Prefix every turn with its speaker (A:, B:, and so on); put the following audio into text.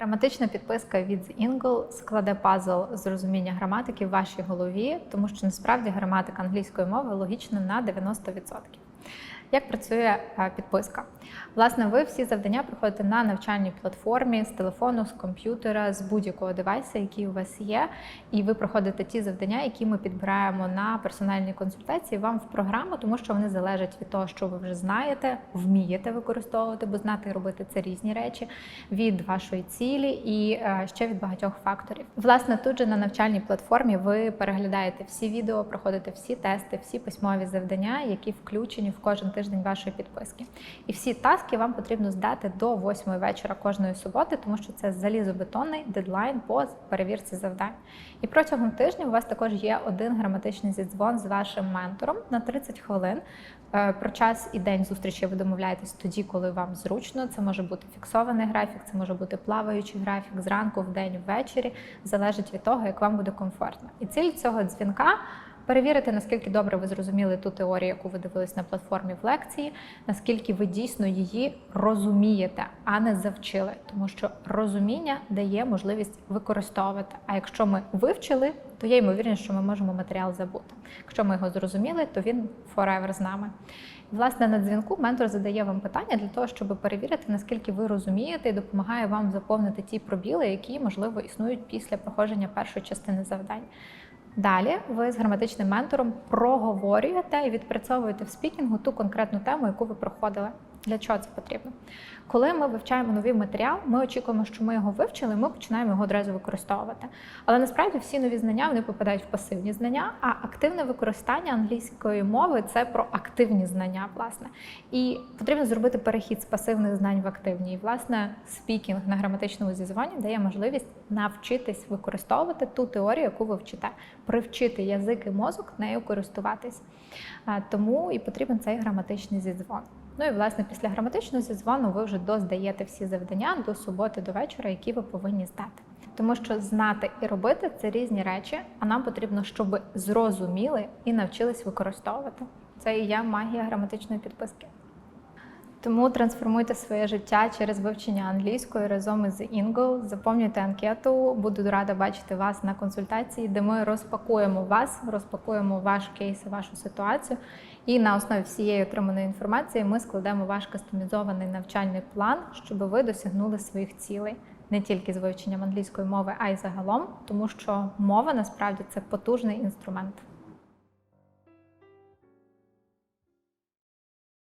A: Граматична підписка від The складе пазл з розуміння граматики в вашій голові, тому що насправді граматика англійської мови логічна на 90%. Як працює е, підписка? Власне, ви всі завдання проходите на навчальній платформі з телефону, з комп'ютера, з будь-якого девайса, який у вас є, і ви проходите ті завдання, які ми підбираємо на персональні консультації вам в програму, тому що вони залежать від того, що ви вже знаєте, вмієте використовувати, бо знати і робити це різні речі, від вашої цілі і е, ще від багатьох факторів. Власне, тут же на навчальній платформі ви переглядаєте всі відео, проходите всі тести, всі письмові завдання, які включені в кожен тиждень вашої підписки. І всі таски вам потрібно здати до 8 вечора кожної суботи, тому що це залізобетонний дедлайн по перевірці завдань. І протягом тижня у вас також є один граматичний зідзвон з вашим ментором на 30 хвилин. Е, Про час і день зустрічі ви домовляєтесь тоді, коли вам зручно. Це може бути фіксований графік, це може бути плаваючий графік зранку, в день, ввечері. Залежить від того, як вам буде комфортно. І ціль цього дзвінка перевірити, наскільки добре ви зрозуміли ту теорію, яку ви дивились на платформі в лекції, наскільки ви дійсно її розумієте, а не завчили, тому що розуміння дає можливість використовувати. А якщо ми вивчили, то є ймовірність, що ми можемо матеріал забути. Якщо ми його зрозуміли, то він forever з нами. Власне, на дзвінку ментор задає вам питання для того, щоб перевірити, наскільки ви розумієте, і допомагає вам заповнити ті пробіли, які можливо існують після проходження першої частини завдань. Далі ви з граматичним ментором проговорюєте і відпрацьовуєте в спікінгу ту конкретну тему, яку ви проходили. Для чого це потрібно? Коли ми вивчаємо новий матеріал, ми очікуємо, що ми його вивчили, ми починаємо його одразу використовувати. Але насправді всі нові знання вони попадають в пасивні знання, а активне використання англійської мови це про активні знання, власне. І потрібно зробити перехід з пасивних знань в активні. І, власне, спікінг на граматичному зізванні дає можливість навчитись використовувати ту теорію, яку ви вчите, привчити язик і мозок нею користуватись. Тому і потрібен цей граматичний зідзвон. Ну і власне після граматичного зізвону ви вже доздаєте всі завдання до суботи до вечора, які ви повинні здати. Тому що знати і робити це різні речі, а нам потрібно, щоб зрозуміли і навчились використовувати. Це і є магія граматичної підписки. Тому трансформуйте своє життя через вивчення англійської разом із Ingo. Заповнюйте анкету. Буду рада бачити вас на консультації, де ми розпакуємо вас, розпакуємо ваш кейс, вашу ситуацію. І на основі всієї отриманої інформації ми складемо ваш кастомізований навчальний план, щоб ви досягнули своїх цілей не тільки з вивченням англійської мови, а й загалом, тому що мова насправді це потужний інструмент.